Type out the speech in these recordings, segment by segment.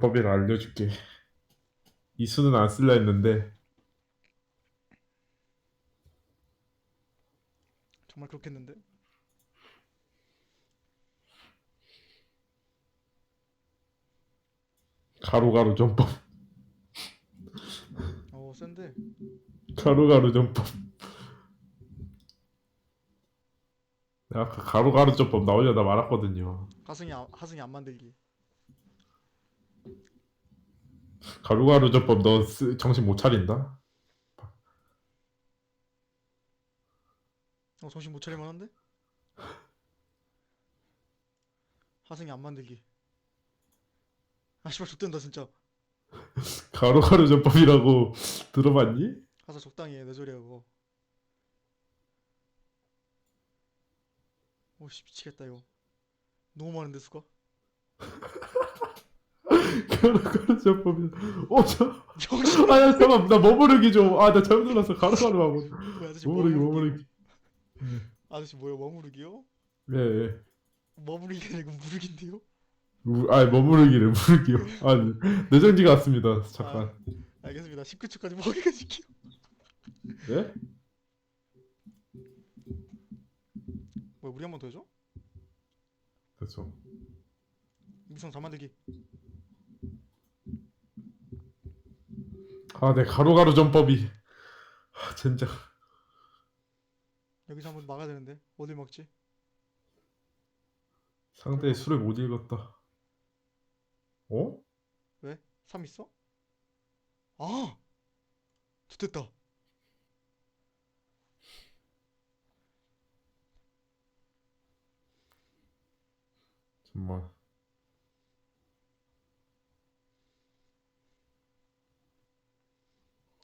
법을 알려줄게. 이 수는 안 쓸라 했는데 정말 그렇겠는데? 가루가루 전법, 어 센데 가루가루 전법. 내가 아까 가루가루 전법 나오려다 말았거든요. 하승이 안- 하승이 안 만들기 가루가루 전법 너 쓰- 정신 못 차린다? 어 정신 못 차릴만 한데? 하승이 안 만들기 아 씨발 좆된다 진짜 가루가루 전법이라고 들어봤니? 하사 적당히 해내 소리야 그거 오씨 미치겠다 이거 너무 많은데 수가? 가루가루 전법이. 어, 저, 정신 아, 야, 잠깐, 나 머무르기 좀. 아, 나 잘못 눌렀어. 가루가루 하고. 뭐야 아저씨 머무르기, 머무르기 머무르기. 아저씨 뭐야 머무르기요? 예, 예. 머무르기가 아니고 무르기인데요? 무- 아, 머무르기를 무르기요. 아니, 내정지가 왔습니다. 잠깐. 알겠습니다 19초까지 머리가 지켜 예? 뭐야 우리 한 번 더 해줘? 됐어. 무성 잘 만들기 아, 내 가루가루 전법이. 아, 진짜. 여기서 한번 막아야 되는데 어딜 막지? 상대의 수를 못 읽었다. 어? 3 있어? 아! 좋됐다 정말.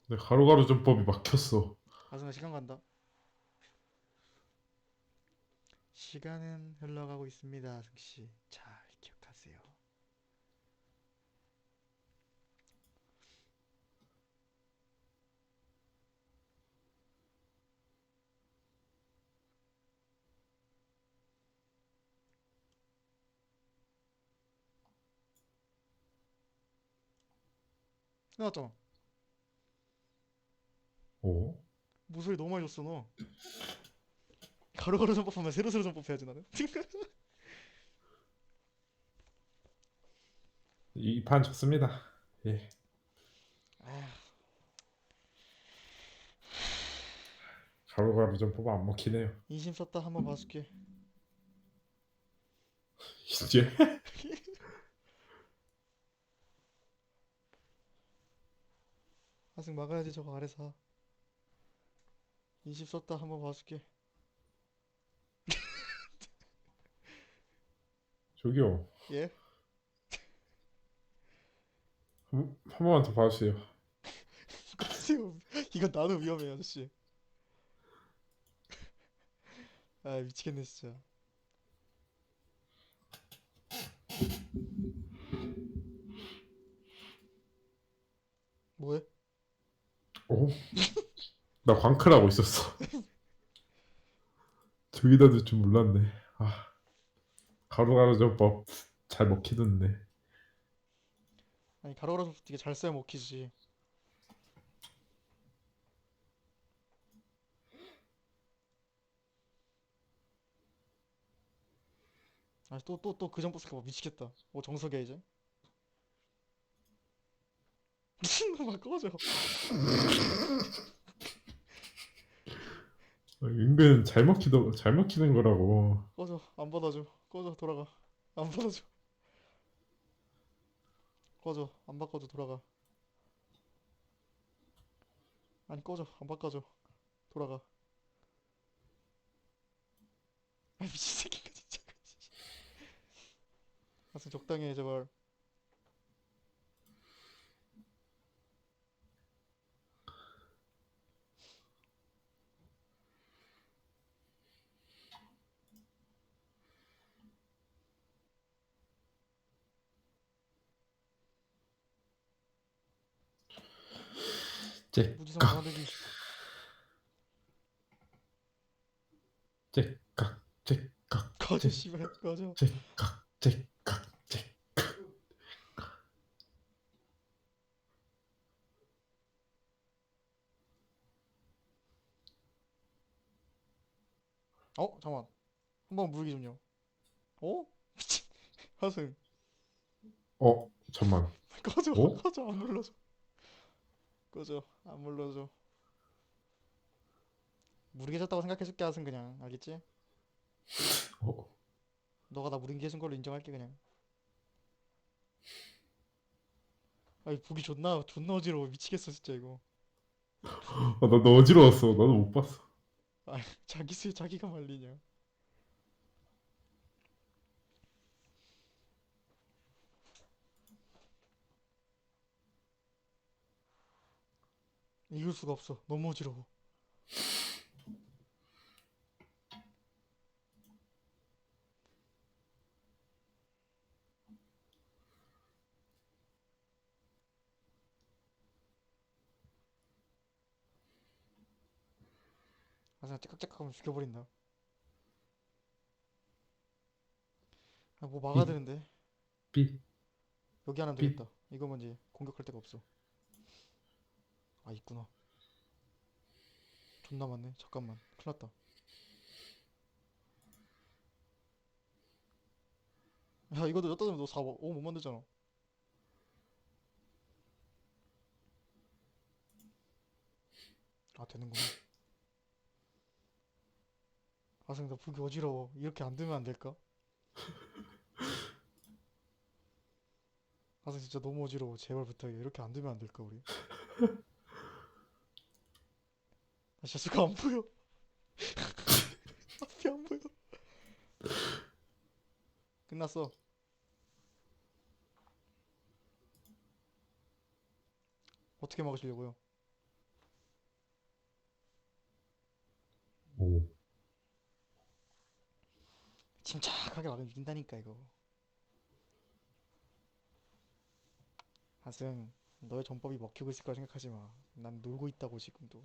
내 가루가루 전법이 막혔어. 아승아 시간 간다. 시간은 흘러가고 있습니다 아승 씨. 잘 기억하세요. 끝났잖아 어? 모서리 너무 많이 줬어 너 가루가루 전법하면 세로세로 전법 해야지 나는 이 판 좋습니다. 예. 가루가루 전법 안 먹히네요. 인심 썼다 한번 봐줄게 이제? 아직 막아야지 저거 아래서 인심 썼다 한번 봐줄게 저기요. 예? 한, 한 번만 더 봐주세요. 글쎄요 이건 나도 위험해 아저씨 아 미치겠네 진짜 뭐해? 어? 나 광클하고 있었어. 저기다 둘 줄 몰랐네. 아, 가루가루 전법 잘 먹히던데. 아니 가로가로 되게 잘 써야 먹히지 아니 또또 또그점 버스가 뭐 미치겠다 뭐 정석이야 이제 미친놈아 꺼져 아, 은근 잘 먹히던 잘 먹히는 거라고. 꺼져. 안 받아줘. 꺼져. 돌아가. 안 받아줘. 꺼져. 안 바꿔줘. 돌아가. 아니 꺼져. 안 바꿔줘. 돌아가. 아 미친 새끼가 진짜. 아승 적당히 해 제발 제깍 제깍 제깍 꺼져 씨발 꺼져 제깍 제깍 제깍 어? 잠만. 한번 물기 좀요. 어? 미친. 하승. 어? 잠만. 꺼져 어? 꺼져 안 눌러져. 꺼져 안 눌러줘 무리개졌다고 생각해줄게 하승 그냥 알겠지? 어. 너가 나 무리개 해준 걸로 인정할게 그냥 아이 보기 존나 존나 어지러워 미치겠어 진짜 이거 아, 나너 어지러웠어. 나도 못 봤어. 자기 수에 자기가 말리냐 이길 수가 없어 너무 어지러워 아 그냥 찌깍찌깍하면 죽여버린다 아 뭐 막아야 삐. 되는데 삐. 여기 하나 삐. 되겠다 이거면 이제 공격할 데가 없어 아 있구나. 존나 많네. 잠깐만. 큰일 났다. 야 이거도 여기다 두면 너 4, 5못 만들잖아. 아 되는구나. 아 선생 나 보기 어지러워. 이렇게 안 되면 안 될까? 아 선생 진짜 너무 어지러워. 제발 부탁해 이렇게 안 되면 안 될까 우리? 아 진짜 수가 안 보여 앞이 안 보여. 끝났어. 어떻게 막으시려고요? 오. 침착하게 막으면 이긴다니까 이거. 하승 너의 전법이 먹히고 있을 거라 생각하지 마 난 놀고 있다고 지금도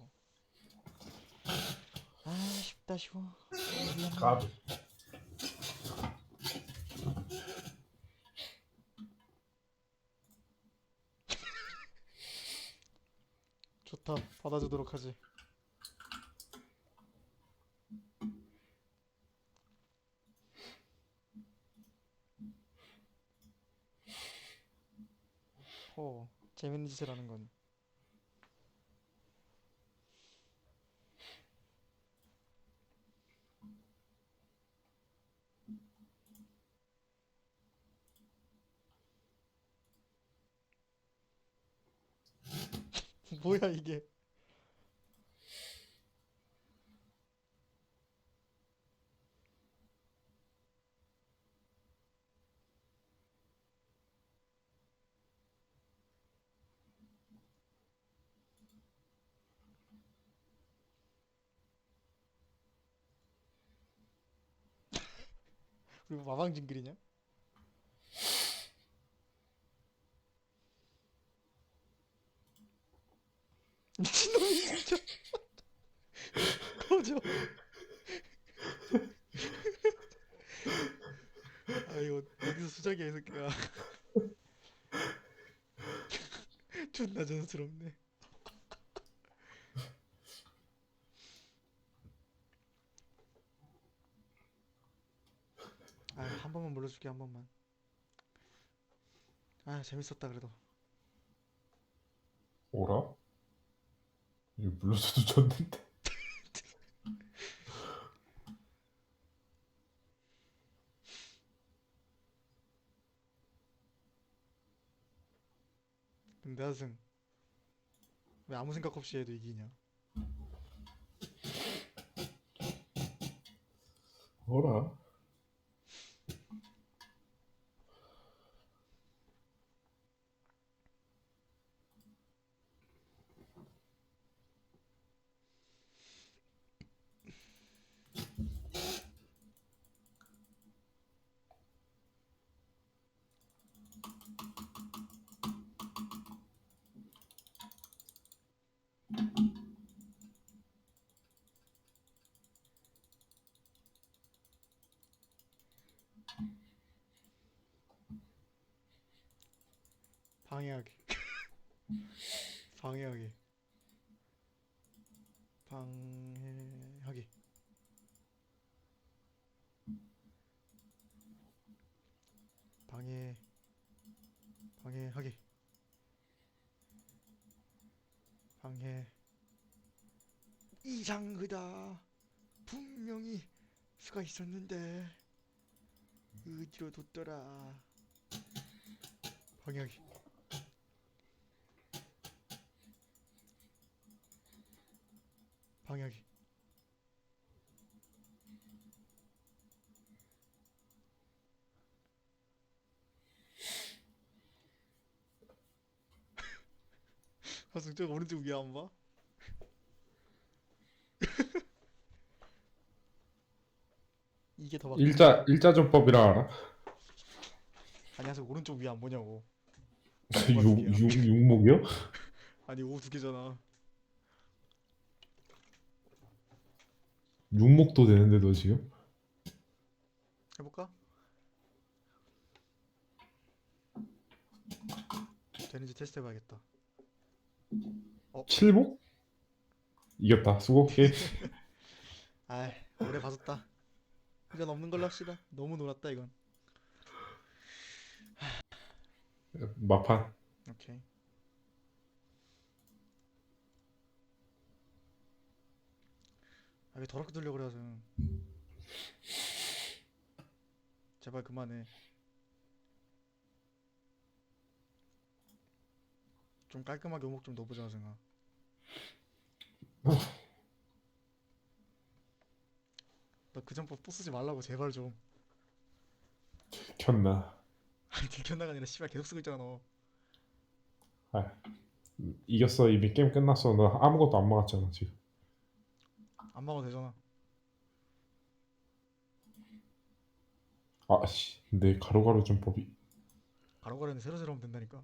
아 쉽다 쉬워. 까비. 좋다 받아주도록 하지 어 재밌는 짓을 하는 건 뭐야 이게 우리 뭐 마방징글이냐? 미친놈이 진짜 꺼져 아 이거 어디서 수작이야 이 새끼야 존나 전스럽네. 아한 번만 불러줄게 한 번만. 아 재밌었다 그래도. 오라? 이거 불러줘도 졌는데. 근데 하승 왜 아무 생각 없이 해도 이기냐 오라? 방해하기. 방해하기. 방해하기. 방해 방해하기. 방해. 이상하다. 분명히 수가 있었는데. 음. 어디로 뒀더라. 방해하기. 방해하기 하승 저거 오른쪽 위에 안 봐? 이게 더 막. 일자 일자 전법이라 알아? 아니 하승 오른쪽 위에 안 보냐고. 육, 육, 육목이요? 아니 오두 개잖아. 육목도 되는데 너 지금? 해볼까? 되는지 테스트 해봐야겠다. 칠목? 이겼다 수고 예. 아이 오래 봐줬다. 이건 없는 걸로 합시다. 너무 놀았다 이건. 막판 오케이. 아, 왜 더럽게 들려 그래 하승. 제발 그만해. 좀 깔끔하게 오목 좀 넣어보자 하승아. 너그 전법 또 쓰지 말라고 제발 좀. 켰나 아니 들켰나가 아니라 씨발 계속 쓰고 있잖아 너. 이겼어 이미 게임 끝났어 너 아무것도 안 막았잖아 지금 안 막아도 되잖아. 아씨 내 가로가로 전법이 가로가로는 새로 새로 하면 된다니까.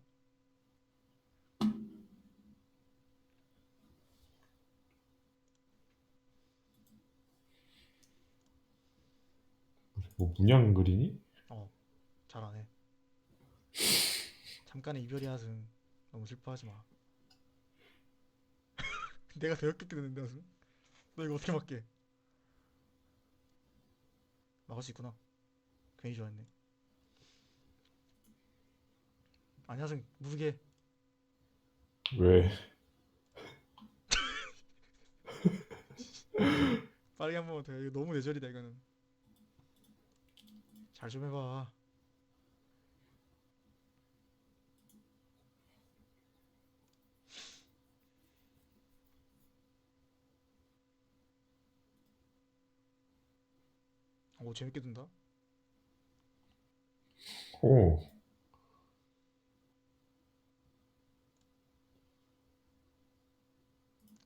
뭐 문양 그리니? 잘하네. 잠깐의 이별이 하승. 너무 슬퍼하지 마. 내가 더 역겹게 되는데 하승. 너 이거 어떻게 막게? 막을 수 있구나. 괜히 좋아했네. 하승 무게 왜? 빠르게 한 번만 더 해. 이거 너무 내절이다 이거는. 잘 좀 해봐. 오 재밌게 든다. 오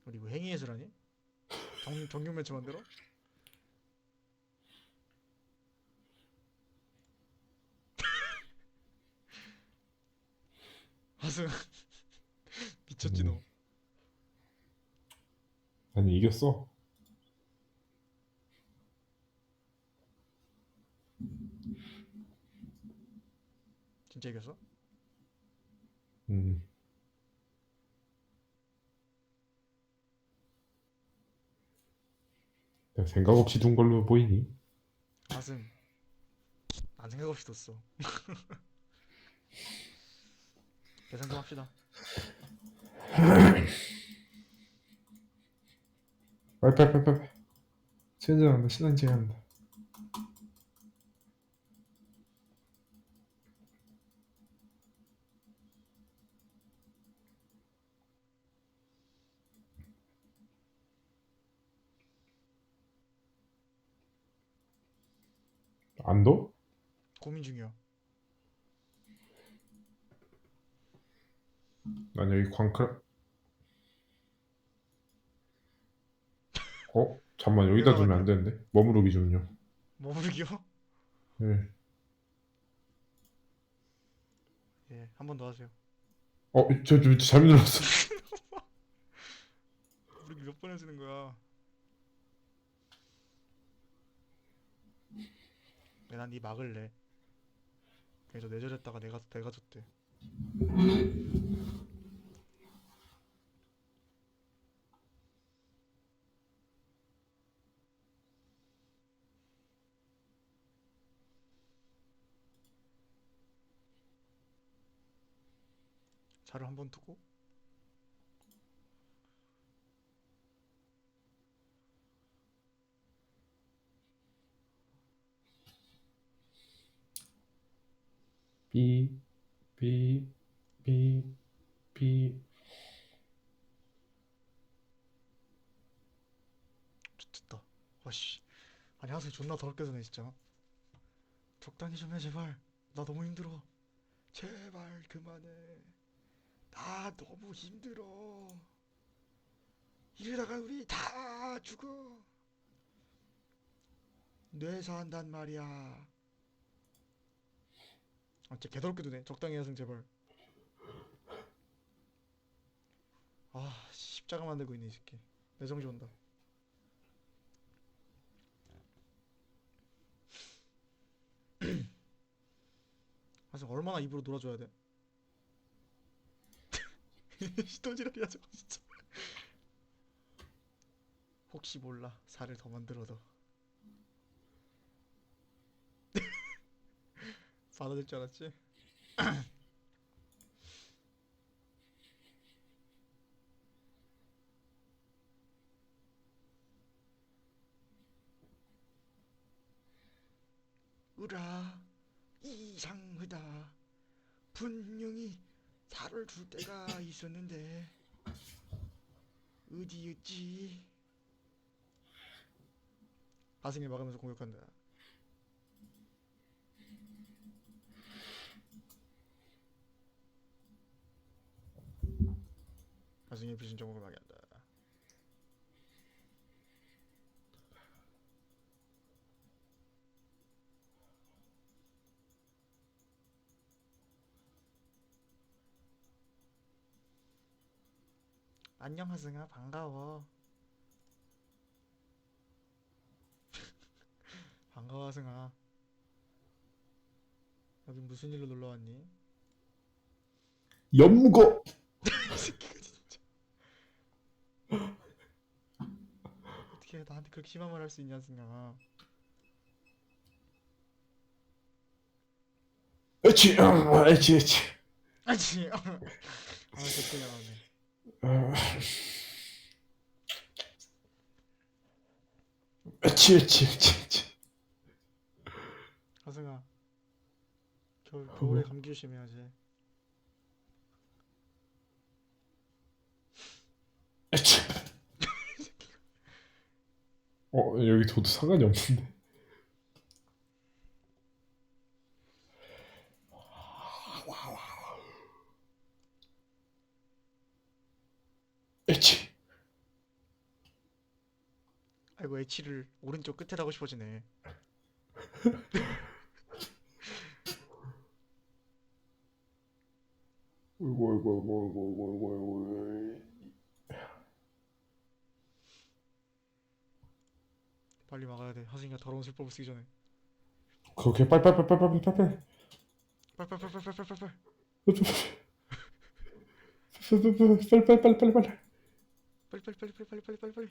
우리 뭐 행위 예술하니? 정 정규 매치 만들어? 하승 미쳤지 너. 아니 이겼어 진짜 이겼어? 음 내가 생각 없이 둔 걸로 보이니? 하승 안 생각 없이 뒀어. 계산 좀 합시다. 빨리 시간 지난다 시간 지난다 안도? 고민 중이야. 난 여기 광클 어? 잠만 여기다 두면 안 되는데 머무르기 좀요 머무르기요? 네. 예, 한 번 더 하세요. 어? 저, 저, 저 잘못 눌렀어 머무르기 몇번 하시는 거야? 내가 네 막을래. 그래서 내절했다가 내가 내가 졌대. 자를 한번 두고 삐, 삐, 삐, 삐. 됐다. 와씨. 아니 하수이 존나 더럽게 드네 진짜. 적당히 좀 해 제발. 나 너무 힘들어. 제발 그만해. 나 너무 힘들어. 이러다가 우리 다 죽어. 뇌사한단 말이야. 아 진짜 개더럽게 드네. 적당히 하승 제발. 아 십자가 만들고 있네 이 새끼. 내 정신 온다. 하승 얼마나 입으로 놀아줘야 돼? 시도지랄이야 저거 진짜. 혹시 몰라 살을 더 만들어도 받아들 줄 알았지? 으라 이상하다 분명히 살을 줄 때가 있었는데 어디였지? 하승이 막으면서 공격한다 하승이 불신정을 막이한다. 안녕 하승아. 반가워. 반가워 하승아. 여기 무슨 일로 놀러 왔니? 이 새끼가 진짜 어떻게 나한테 그렇게 심한 말 할 수 있냐 하승아 에치, 아, 에치, 에치. 아치 아 나오네 아. 에치, 에치, 에치, 에치. 하승아 겨울, 겨울에 감기 조심해야지 에치. 어, 여기 저도 상관이 없는데. 에치. 아이고 H를 오른쪽 끝에 하고 싶어지네 어이구, 어이구, 어이구, 어이구, 어이구, 어이구. 빨리 막아야 돼 하승이가 더러운 술법을 쓰기 전에 그렇게 빨빨빨빨빨빨빨 빨. 빨빨빨빨빨빨 빨 빨빨빨빨빨 빨빨. 빨리빨리빨리빨리빨리빨리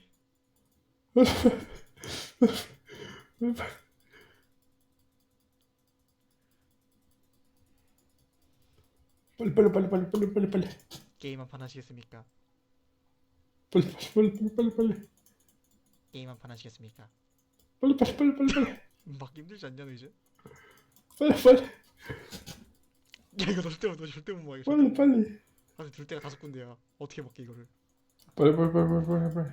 빨리 빨리 빨리 빨리 빨리 빨리 빨리 게임 한 판 하시겠습니까? 빨리 빨리 빨리 빨리 빨리 게임 한 판 하시겠습니까? 빨리 빨리 빨리 빨리 빨리 막기 힘들지 않냐 너 이제? 빨리 빨리 야 이거 너 절대 못- 너 절대 못 막아 빨리 빨리 아니 둘 때가 다섯 군데야 어떻게 막게 이거를 빨리 빨리 빨리 빨리 빨리 빨리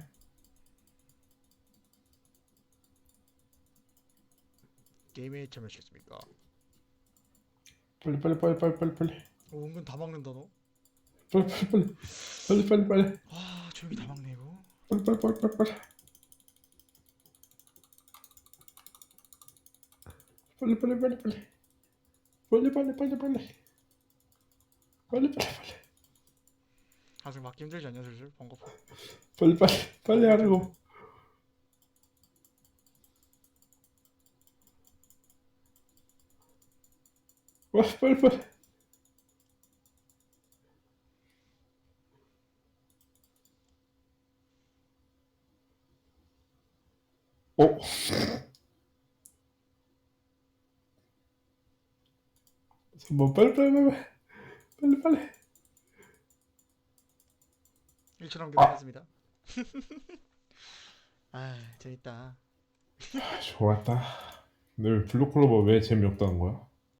게임에 참여하시겠습니까? 빨리 빨리 빨리 빨리 빨리 빨리 어, 은근 다 막는다 너? 빨리 빨리 빨리 빨리 빨리 빨리 와 조용히 다 막네 이거 빨리 빨리 빨리 빨리 빨리 빨리 빨리 빨리 빨리. 빨리 빨리 빨리 빨리. 빨리 빨리 빨리. 하승 막기 힘들지 않냐 슬슬? 번거푸 빨리 빨리 빨리 하라고. 와 빨리 빨리. 어? 뭐 빨리 빨리 빨리 빨리 빨리 1초 남겨 끝났습니다. 아 재밌다. 아, 좋았다. 늘 블루클로버 왜 재미없다는 거야?